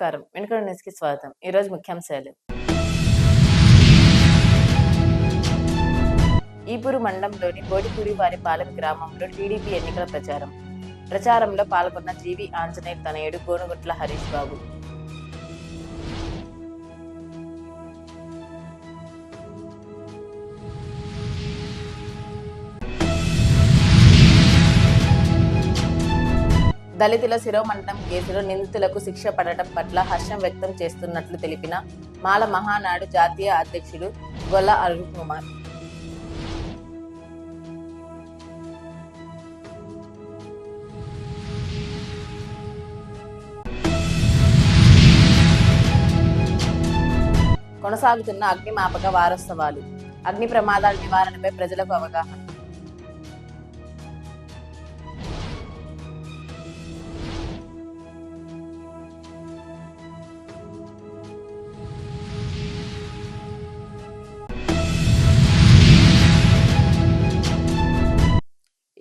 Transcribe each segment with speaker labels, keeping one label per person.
Speaker 1: నమస్కారం. వెనుకల న్యూస్కి స్వాగతం. ఈరోజు ముఖ్యాంశాలు. ఈపూరు మండలంలోని బోడిపూడి వారిపాలెం గ్రామంలో టీడీపీ ఎన్నికల ప్రచారం. ప్రచారంలో పాల్గొన్న జీవి ఆంజనేయులు తనయుడు గోనుగుట్ల హరీష్ బాబు. దళితుల శిరోమండనం కేసులో నిందితులకు శిక్ష పడటం పట్ల హర్షం వ్యక్తం చేస్తున్నట్లు తెలిపిన మాల మహానాడు జాతీయ అధ్యక్షుడు గొల్ల అరుణ్ కుమార్. కొనసాగుతున్న అగ్నిమాపక వారోత్సవాలు. అగ్ని ప్రమాదాల నివారణపై ప్రజలకు అవగాహన.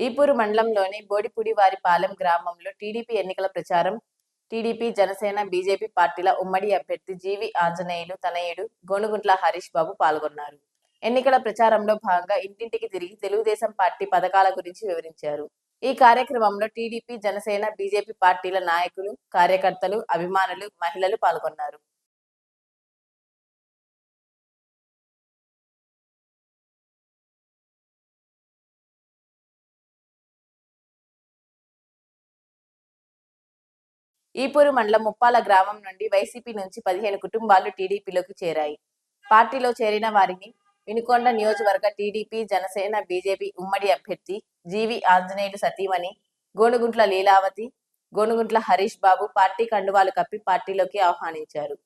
Speaker 1: ఈపూరు మండలంలోని బోడిపూడి వారిపాలెం గ్రామంలో టీడీపీ ఎన్నికల ప్రచారం టీడీపీ జనసేన బీజేపీ పార్టీల ఉమ్మడి అభ్యర్థి జీవి ఆంజనేయులు తనయుడు గోనుగుంట్ల హరీష్ బాబు పాల్గొన్నారు. ఎన్నికల ప్రచారంలో భాగంగా ఇంటింటికి తిరిగి తెలుగుదేశం పార్టీ పథకాల గురించి వివరించారు. ఈ కార్యక్రమంలో టీడీపీ జనసేన బీజేపీ పార్టీల నాయకులు కార్యకర్తలు అభిమానులు మహిళలు పాల్గొన్నారు. ఈపూరు మండలం ముప్పాల గ్రామం నుండి వైసీపీ నుంచి పదిహేను కుటుంబాలు టీడీపీలోకి చేరాయి. పార్టీలో చేరిన వారిని వినుకొండ నియోజకవర్గ టీడీపీ జనసేన బీజేపీ ఉమ్మడి అభ్యర్థి జీవి ఆంజనేయుడు సతీమణి గోనుగుంట్ల లీలావతి గోనుగుంట్ల హరీష్ బాబు పార్టీ కండువాలు కప్పి పార్టీలోకి ఆహ్వానించారు.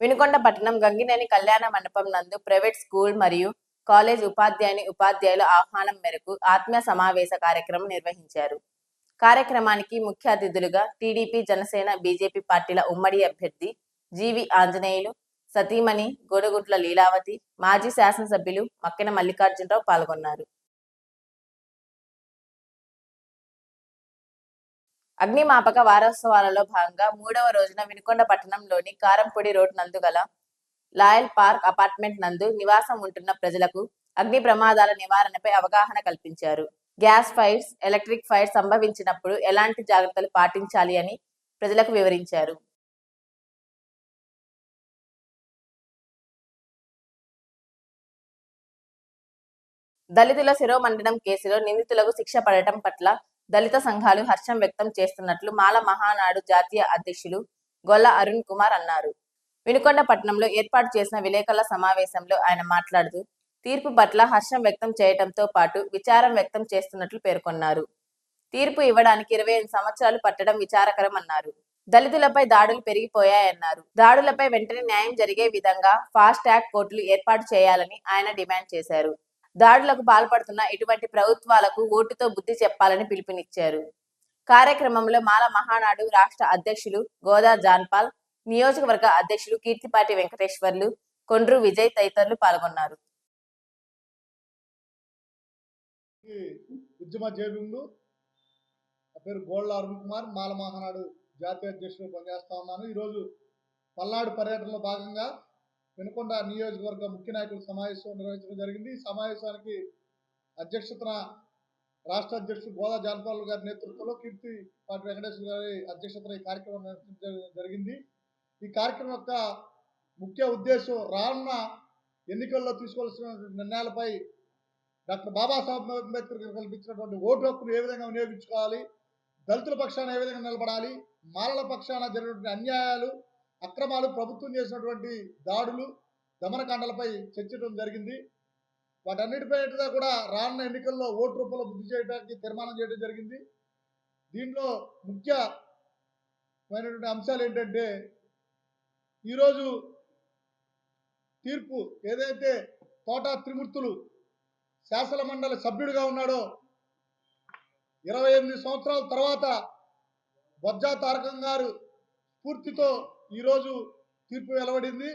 Speaker 1: వినుకొండ పట్టణం గంగినేని కళ్యాణ మండపం నందు ప్రైవేట్ స్కూల్ మరియు కాలేజ్ ఉపాధ్యాయుని ఉపాధ్యాయుల ఆహ్వానం మేరకు ఆత్మీయ సమావేశ కార్యక్రమం నిర్వహించారు. కార్యక్రమానికి ముఖ్య అతిథులుగా టీడీపీ జనసేన బీజేపీ పార్టీల ఉమ్మడి అభ్యర్థి జీవి ఆంజనేయులు సతీమణి గోడగుట్ల లీలావతి మాజీ శాసనసభ్యులు మక్కెన మల్లికార్జునరావు పాల్గొన్నారు. అగ్నిమాపక వారోత్సవాలలో భాగంగా మూడవ రోజున వినుకొండ పట్టణంలోని కారంపొడి రోడ్ నందుగల లాయల్ పార్క్ అపార్ట్మెంట్ నందు నివాసం ఉంటున్న ప్రజలకు అగ్ని ప్రమాదాల నివారణపై అవగాహన కల్పించారు. గ్యాస్ ఫైర్స్ ఎలక్ట్రిక్ ఫైర్ సంభవించినప్పుడు ఎలాంటి జాగ్రత్తలు పాటించాలి అని ప్రజలకు వివరించారు. దళితుల శిరోమండనం కేసులో నిందితులకు శిక్ష పడటం పట్ల దళిత సంఘాలు హర్షం వ్యక్తం చేస్తున్నట్లు మాల మహానాడు జాతీయ అధ్యక్షులు గొల్ల అరుణ్ కుమార్ అన్నారు. వినుకొండ పట్టణంలో ఏర్పాటు చేసిన విలేకరుల సమావేశంలో ఆయన మాట్లాడుతూ తీర్పు పట్ల హర్షం వ్యక్తం చేయడంతో పాటు విచారం వ్యక్తం చేస్తున్నట్లు పేర్కొన్నారు. తీర్పు ఇవ్వడానికి ఇరవై ఐదు సంవత్సరాలు పట్టడం విచారకరం అన్నారు దళితులపై దాడులు పెరిగిపోయాయన్నారు. దాడులపై వెంటనే న్యాయం జరిగే విధంగా ఫాస్ట్ ట్రాక్ కోర్టులు ఏర్పాటు చేయాలని ఆయన డిమాండ్ చేశారు. దాడులకు పాల్పడుతున్న ఇటువంటి ప్రభుత్వాలకు ఓటుతో బుద్ధి చెప్పాలని పిలుపునిచ్చారు. కార్యక్రమంలో మాల మహానాడు రాష్ట్ర అధ్యక్షులు గోదా జాన్పాల్ నియోజకవర్గ అధ్యక్షులు కీర్తిపాటి వెంకటేశ్వర్లు కొండ్రు విజయ్ తదితరులు పాల్గొన్నారు.
Speaker 2: ఉద్యమ జేబులు పేరు గోళ్ళ అరుణ్ కుమార్. మాల మహానాడు జాతీయ అధ్యక్షుడు పనిచేస్తా ఉన్నాను. ఈరోజు పల్నాడు పర్యటనలో భాగంగా వినుకొండ నియోజకవర్గ ముఖ్య నాయకుల సమావేశం నిర్వహించడం జరిగింది. ఈ సమావేశానికి అధ్యక్షతన రాష్ట్ర అధ్యక్షుడు గోదా జానపాల్ గారి నేతృత్వంలో కీర్తి పాటి వెంకటేశ్వర గారి అధ్యక్షతన ఈ కార్యక్రమం నిర్వహించడం జరిగింది. ఈ కార్యక్రమం యొక్క ముఖ్య ఉద్దేశం రానున్న ఎన్నికల్లో తీసుకోవాల్సిన నిర్ణయాలపై డాక్టర్ బాబాసాహెబ్ అంబేద్కర్ కల్పించినటువంటి ఓటు హక్కును ఏ విధంగా వినియోగించుకోవాలి దళితుల పక్షాన ఏ విధంగా నిలబడాలి మాలల పక్షాన జరిగినటువంటి అన్యాయాలు అక్రమాలు ప్రభుత్వం చేసినటువంటి దాడులు దమనకాండలపై చర్చించడం జరిగింది. వాటన్నిటిపై కూడా రానున్న ఎన్నికల్లో ఓటు రూపంలో బుద్ధి చేయడానికి తీర్మానం చేయడం జరిగింది. దీంట్లో ముఖ్యమైనటువంటి అంశాలు ఏంటంటే ఈరోజు తీర్పు ఏదైతే తోట త్రిమూర్తులు శాసన మండలి సభ్యుడిగా ఉన్నాడో ఇరవై ఎనిమిది సంవత్సరాల తర్వాత బొజ్జా తారకం గారు స్ఫూర్తితో ఈరోజు తీర్పు వెలువడింది.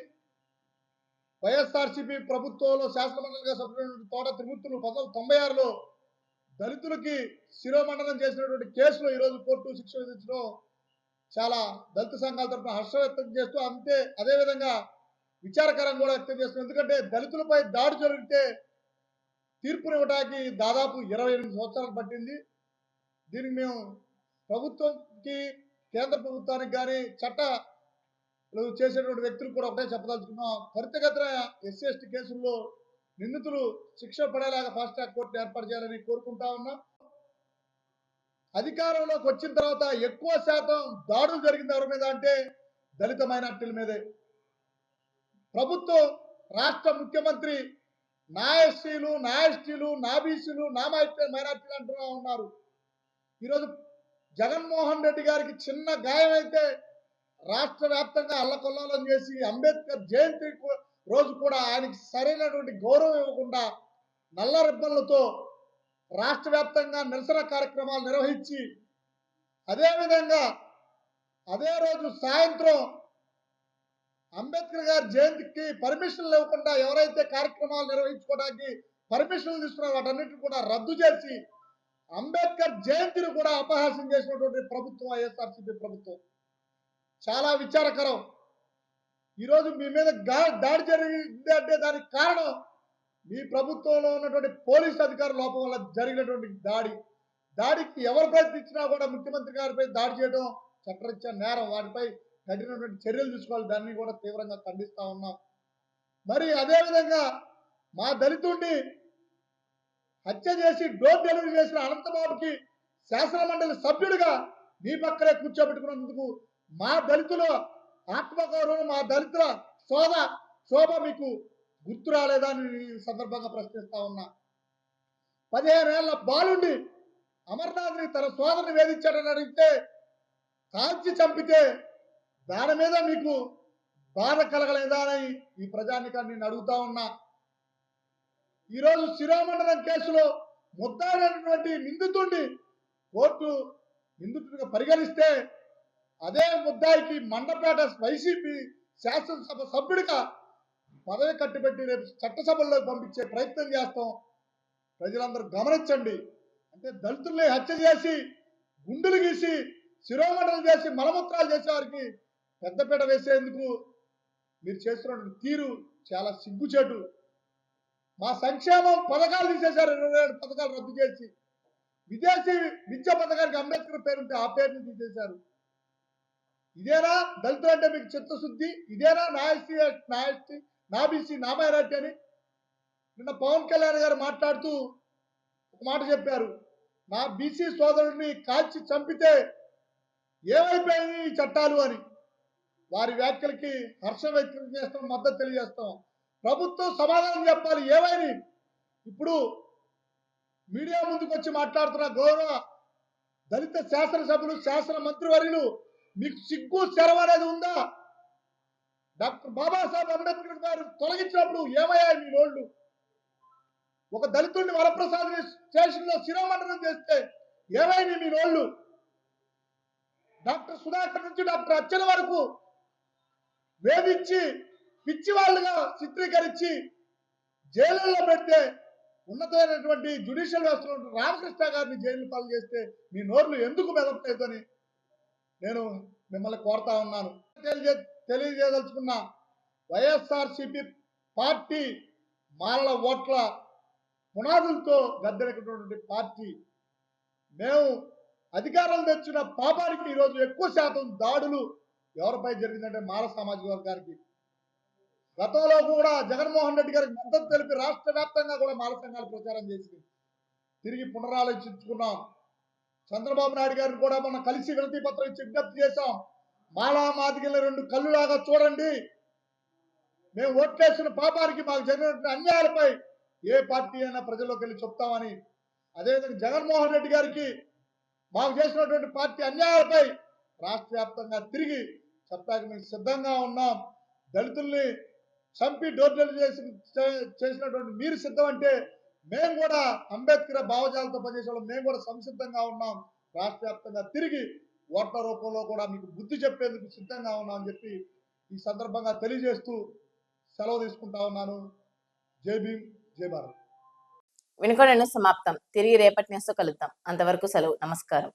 Speaker 2: వైఎస్ఆర్సీపీ ప్రభుత్వంలో శాసనమండలిగా సభ్యుడు తోట త్రిమూర్తులు పంతొమ్మిది తొంభై ఆరులో దళితులకి శిరోమండలం చేసినటువంటి కేసులో ఈరోజు కోర్టు శిక్ష విధించడం చాలా దళిత సంఘాల తరఫున హర్షం వ్యక్తం చేస్తూ అంతే అదేవిధంగా విచారకరం కూడా వ్యక్తం చేస్తుంది ఎందుకంటే దళితులపై దాడి జరిగితే తీర్పునివ్వడానికి దాదాపు ఇరవై ఎనిమిది సంవత్సరాలు పట్టింది. దీనికి మేము ప్రభుత్వంకి కేంద్ర ప్రభుత్వానికి కానీ చట్ట చేసేటువంటి వ్యక్తులు కూడా ఒకటే చెప్పదలుచుకున్నాం. త్వరితగతిన ఎస్సీ ఎస్టీ కేసుల్లో నిందితులు శిక్ష పడేలాగా ఫాస్ట్ ట్రాక్ కోర్టు ఏర్పాటు చేయాలని కోరుకుంటా ఉన్నాం. అధికారంలోకి వచ్చిన తర్వాత ఎక్కువ శాతం దాడులు జరిగింది ఎవరి మీద అంటే దళిత మైనార్టీల మీదే. ప్రభుత్వం రాష్ట్ర ముఖ్యమంత్రి నా ఎస్సీలు నా ఎస్టీలు నా బీసీలు నా మైనార్టీలు అంటున్నా ఉన్నారు. ఈరోజు జగన్మోహన్ రెడ్డి గారికి చిన్న గాయం అయితే రాష్ట్ర వ్యాప్తంగా అల్లకొల్లాలం చేసి అంబేద్కర్ జయంతి రోజు కూడా ఆయనకి సరైనటువంటి గౌరవం ఇవ్వకుండా నల్ల రిబ్బన్లతో రాష్ట్ర వ్యాప్తంగా నిరసన కార్యక్రమాలు నిర్వహించి అదేవిధంగా అదే రోజు సాయంత్రం అంబేద్కర్ గారి జయంతికి పర్మిషన్లు లేకుండా ఎవరైతే కార్యక్రమాలు నిర్వహించుకోవడానికి పర్మిషన్లు తీసుకున్నారో వాటన్నిటిని కూడా రద్దు చేసి అంబేద్కర్ జయంతిని కూడా అపహాస్యం చేసినటువంటి ప్రభుత్వం వైఎస్ఆర్సీపీ ప్రభుత్వం. చాలా విచారకరం. ఈరోజు మీ మీద దాడి జరిగింది అంటే దానికి కారణం మీ ప్రభుత్వంలో ఉన్నటువంటి పోలీస్ అధికార లోపం వల్ల జరిగినటువంటి దాడి దాడికి ఎవరు ప్రయత్నించినా కూడా ముఖ్యమంత్రి గారిపై దాడి చేయడం చట్టరీత్యా నేరం. వాటిపై కఠినటువంటి చర్యలు తీసుకోవాలి. దాన్ని కూడా తీవ్రంగా ఖండిస్తా ఉన్నాం. మరి అదేవిధంగా మా దళితుడిని హత్య చేసి డోర్ డెలివరీ చేసిన అనంతబాబుకి శాసన మండలి సభ్యుడిగా మీ పక్కనే కూర్చోబెట్టుకున్నందుకు మా దళితుల ఆత్మగౌరవం మా దళితుల శోభ శోభ మీకు గుర్తు రాలేదా అని ఈ సందర్భంగా ప్రశ్నిస్తా ఉన్నా. పదిహేనేళ్ళ బాలుండి అమర్నాథ్ని తన సోదరుని వేధించాడని అడిగితే కాల్చి చంపితే దాని మీద మీకు బాధ కలగలేదా అని ఈ ప్రజానికాన్ని నేను అడుగుతా ఉన్నా. ఈరోజు శిరోమండలం కేసులో ముద్దాడైనటువంటి నిందితుడిని కోర్టు నిందితుడిగా పరిగణిస్తే అదే ముద్దాయికి మండపేట వైసీపీ శాసనసభ సభ్యుడిగా పదవి కట్టుబెట్టి రేపు చట్టసభల్లో పంపించే ప్రయత్నం చేస్తాం. ప్రజలందరూ గమనించండి. అంటే దళితుల్ని హత్య చేసి గుండెలు గీసి శిరోమండలు చేసి మలమూత్రాలు చేసే వారికి పెద్దపీట వేసేందుకు మీరు చేస్తున్నటువంటి తీరు చాలా సిగ్గుచేటు. మా సంక్షేమం పథకాలు తీసేశారు. ఇరవై ఏడు పథకాలు రద్దు చేసి. విదేశీ విద్య పథకానికి అంబేద్కర్ పేరుంటే ఆ పేరుని తీసేశారు. ఇదేనా? దళితులు అంటే మీకు చిత్తశుద్ధి. ఇదేనా? నా ఎస్సీ నా ఎస్టీ నా బీసీ నా మైనార్టీ అని నిన్న పవన్ కళ్యాణ్ గారు మాట్లాడుతూ ఒక మాట చెప్పారు. నా బీసీ సోదరుడిని కాల్చి చంపితే ఏమైపోయింది ఈ చట్టాలు అని. వారి వ్యాఖ్యలకి హర్షం వ్యక్తం చేస్తాం మద్దతు తెలియజేస్తాం. ప్రభుత్వం సమాధానం చెప్పాలి ఏమైంది? ఇప్పుడు మీడియా ముందుకు వచ్చి మాట్లాడుతున్న గౌరవ దళిత శాసనసభ్యులు శాసన మంత్రివర్యులు మీకు సిగ్గు శరం అనేది ఉందా? డాక్టర్ బాబాసాహెబ్ అంబేద్కర్ గారు తొలగించినప్పుడు ఏమయ్యాయి మీ రోళ్ళు ఒక దళితుడిని వరప్రసాద్ స్టేషన్లో శిరోమండనం చేస్తే ఏమైంది మీ రోళ్ళు డాక్టర్ సుధాకర్ నుంచి డాక్టర్ అచ్చల వరకు వేధించి పిచ్చి వాళ్ళుగా చిత్రీకరించి జైలులో పెడితే ఉన్నతమైనటువంటి జ్యుడిషియల్ వ్యవస్థలో రామకృష్ణ గారిని జైలు పాలు చేస్తే మీ నోర్లు ఎందుకు మెదపలేదని నేను మిమ్మల్ని కోరుతా ఉన్నాను. తెలియజే తెలియజేయదలుచుకున్న. వైఎస్ఆర్సిపి పార్టీ మాలల ఓట్ల పునాదులతో గద్దెనటువంటి పార్టీ. మేము అధికారం తెచ్చిన పాపానికి ఈరోజు ఎక్కువ శాతం దాడులు ఎవరిపై జరిగిందంటే మాల సామాజిక వర్గానికి. గతంలో కూడా జగన్మోహన్ రెడ్డి గారికి మద్దతు తెలిపి రాష్ట్ర వ్యాప్తంగా కూడా మాల సంఘాలు ప్రచారం చేసి తిరిగి పునరాలోచించుకున్నాం. చంద్రబాబు నాయుడు గారిని కూడా మనం కలిసి వినతి పత్రం విజ్ఞప్తి చేశాం. మాలా మాదిగల రెండు కళ్ళులాగా చూడండి. మేము ఓట్లేసిన పాపానికి మాకు జరిగినటువంటి అన్యాయాలపై ఏ పార్టీ అయినా ప్రజల్లోకి వెళ్ళి చెప్తామని అదేవిధంగా జగన్మోహన్ రెడ్డి గారికి మాకు చేసినటువంటి పార్టీ అన్యాయాలపై రాష్ట్ర వ్యాప్తంగా తిరిగి చెప్పడానికి మేము సిద్ధంగా ఉన్నాం. దళితుల్ని చంపి డోర్ డెలివరీ చేసి చే- చేసినటువంటి మీరు సిద్ధం అంటే మేము కూడా అంబేద్కర్ భావజాలతో పనిచేసే వాళ్ళం. మేము కూడా సంసిద్ధంగా ఉన్నాం. రాష్ట్ర తిరిగి ఓట్ల రూపంలో కూడా మీకు బుద్ధి చెప్పేందుకు సిద్ధంగా ఉన్నా అని చెప్పి ఈ సందర్భంగా తెలియజేస్తూ సెలవు తీసుకుంటా ఉన్నాను. జై భీమ్ జై భారత్.
Speaker 1: వినుకొండ సమాప్తం. తిరిగి రేపటి నేస్తూ కలుద్దాం. అంతవరకు సెలవు. నమస్కారం.